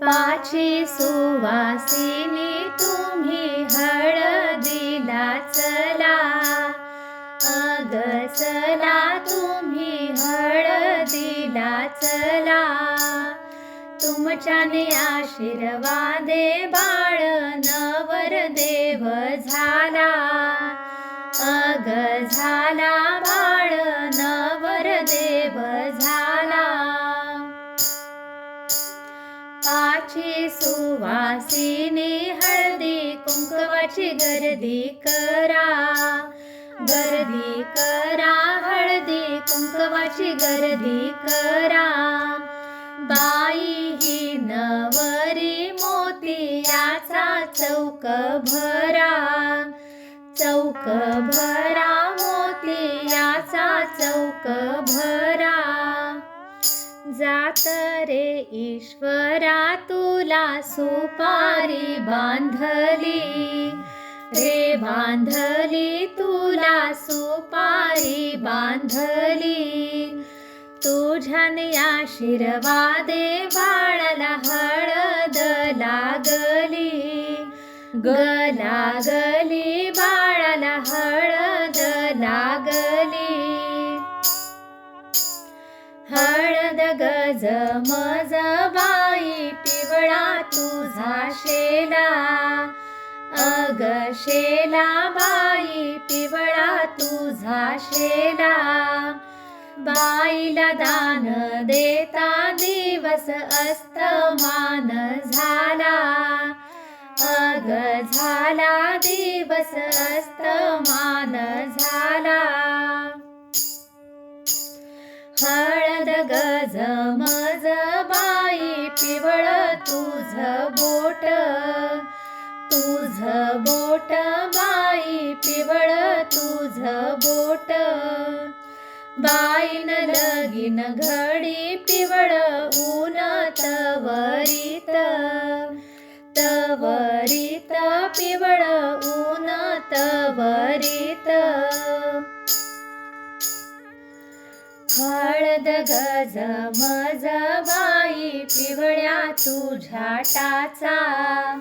पाची सुवासिनी तुम्ही हळदीला चला. अग चला तुम्ही हळदीला चला. तुमच्याने आशीर्वादे बाळ नवर देव झाला. अग झाला बाळ नवर देव पाची सुवासिनी हळदी कुंकवाची गर्दी करा. गर्दी करा हळदी कुंकवाची गर्दी करा. बाई ही नवरी मोतियाचा चौक भरा. चौक भरा मोतियाचा चौक भरा. जात रे ईश्वरा तुला सुपारी बांधली. रे बांधली तुला सुपारी बांधली. तुझ्याने आशीर्वादे बाळाला हळद लागली. ग लागली बाळाला हळद लागली. गज मज बाई पिवळा तुझा शेला. अग शेला बाई पिवळा तुझा शेला. बाईला दान देता दिवस अस्तमान झाला. अग झाला दिवस अस्तमान झाला. गज मज बाई पिवळ तुझ बोट. तुझ बोट बाई पिवळ तुझ बोट. बाईन लगीन घडी पिवळ ऊन तवरीत. तवरीत पिवळ ऊन तवरीत. गज मज बाई पिवळ्या तुझ्या टाचा.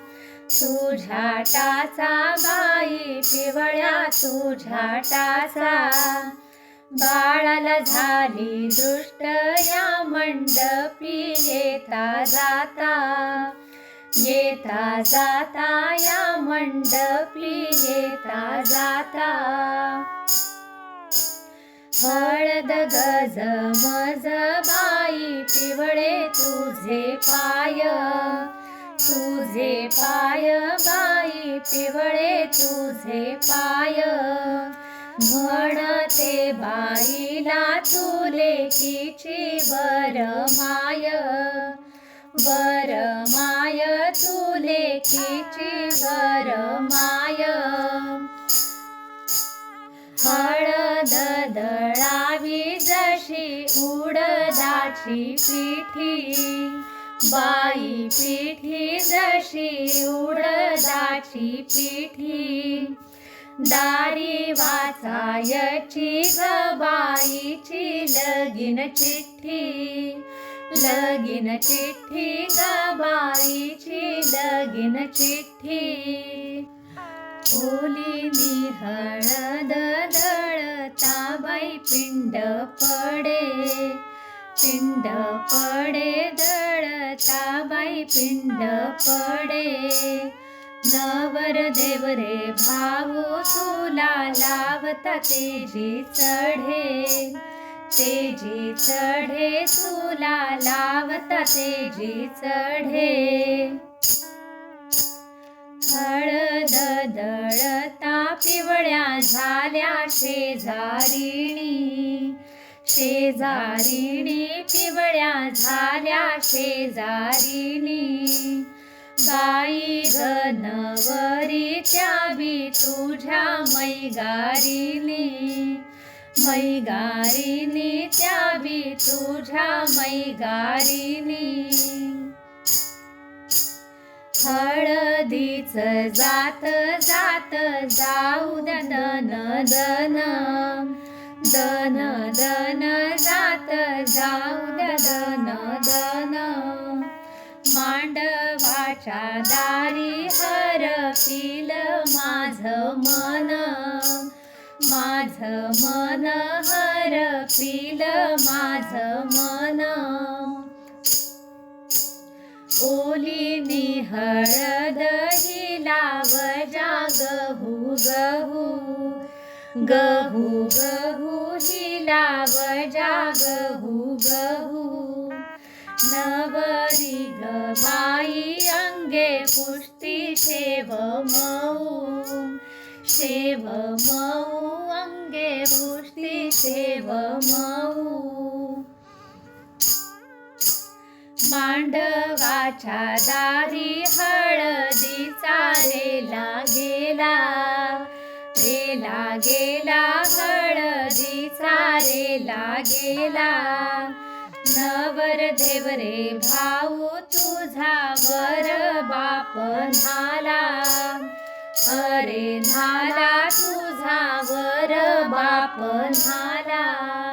तुझ्या टाचा बाई पिवळ्या तुझ्या टाचा. बाळाला झाली दृष्ट या मंडपी येता जाता. येता जाता या मंडपी येता जाता. गज मज बाई पिवळे तुझे पाय. तुझे पाय बाई पिवळे तुझे पाय. म्हणते बाईला तुले किची वर माय. वर माय तुले किची वर माय. हळद दळावी जशी उडदाची पिठी बाई पिठी जशी उडदाची पिठी. दारी वाचायची ग बाईची लगीन चिठ्ठी लगीन चिठ्ठी ग बाईची लगीन चिठ्ठी. ओलीनी हळद दळता बाई पिंड पडे पिंड पडे दळता बाई पिंड पडे. नवर देव रे भाऊ तुला लावता तेजी चढे तेजी चढे तुला लावता तेजी चढे. हळद दळता पिवळ्या झाल्या शेजारिणी. शेजारिणी पिवळ्या झाल्या शेजारिणी. बाई गणवरी त्या बी तुझ्या मैगारिणी मैगारिणी त्या बी तुझ्या मैगारिणी हळदीच जात जात जाऊ दन दन दन दन जात जाऊ दन दन मांडवाच्या दारी हरपिल माझ मन. माझ मन हरपिल माझ मन. ओली हळद हिलाव गहू. गहू गहू गहू हिलाव गहू गहू. नवरी ग बाई अंगे पुष्टी शेव मऊ. शेव मऊ अंगे पुष्टी शेव मऊ. मांडवाच्या दारी हळदीचा रेला गेला. रेला गेला हळदीचा रेला गेला. नवर देवरे भाऊ तुझा वर बाप झाला. अरे झाला तुझा वर बाप झाला.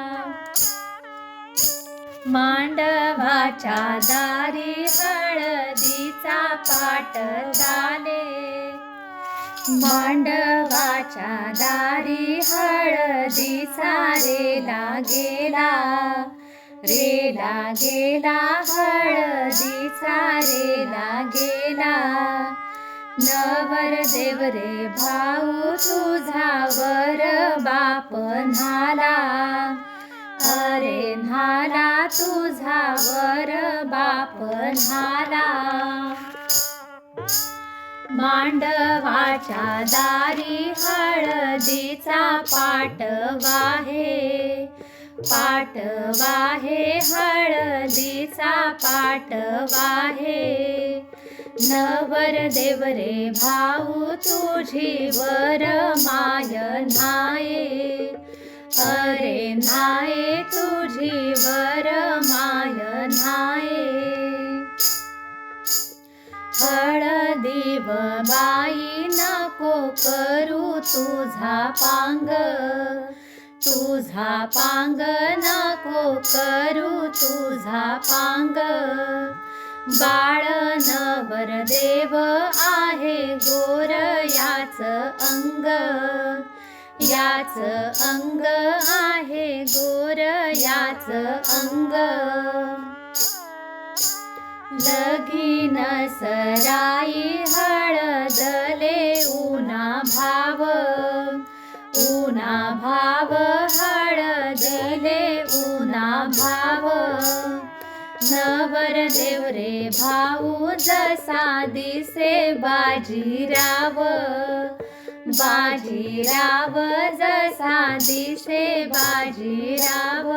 मांडवाच्या दारी हळदीचा पाट झाले. मांडवाच्या दारी हळदीचा रेला गेला. रेला गेला हळदीचा रेला गेला. नवर देव रे भाऊ तुझा वर बाप झाला अरे न्हाला तुझा वर बाप झाला मांडवाच्या दारी हळदीचा पाट वाहे पाट वाहे हळदीचा पाटवाहे नवर देवरे भाऊ तुझी वर माय नाये. अरे नाये तुझी वर माय नाये. हळदीव बाई नको करू तुझा पांग. तुझा पांग नको करू तुझा पांग. बाळ नवर देव आहे गोरयाच अंग. याच अंग आहे गोर याच अंग. लगीन सराई हळदले उना भाव. उना भाव हळदले उना भाव. नवर देवरे भाऊ जसा दिसे बाजीराव बाजीराव जसा दिसे बाजीराव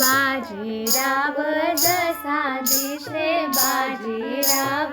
बाजीराव जसा दिसे बाजीराव.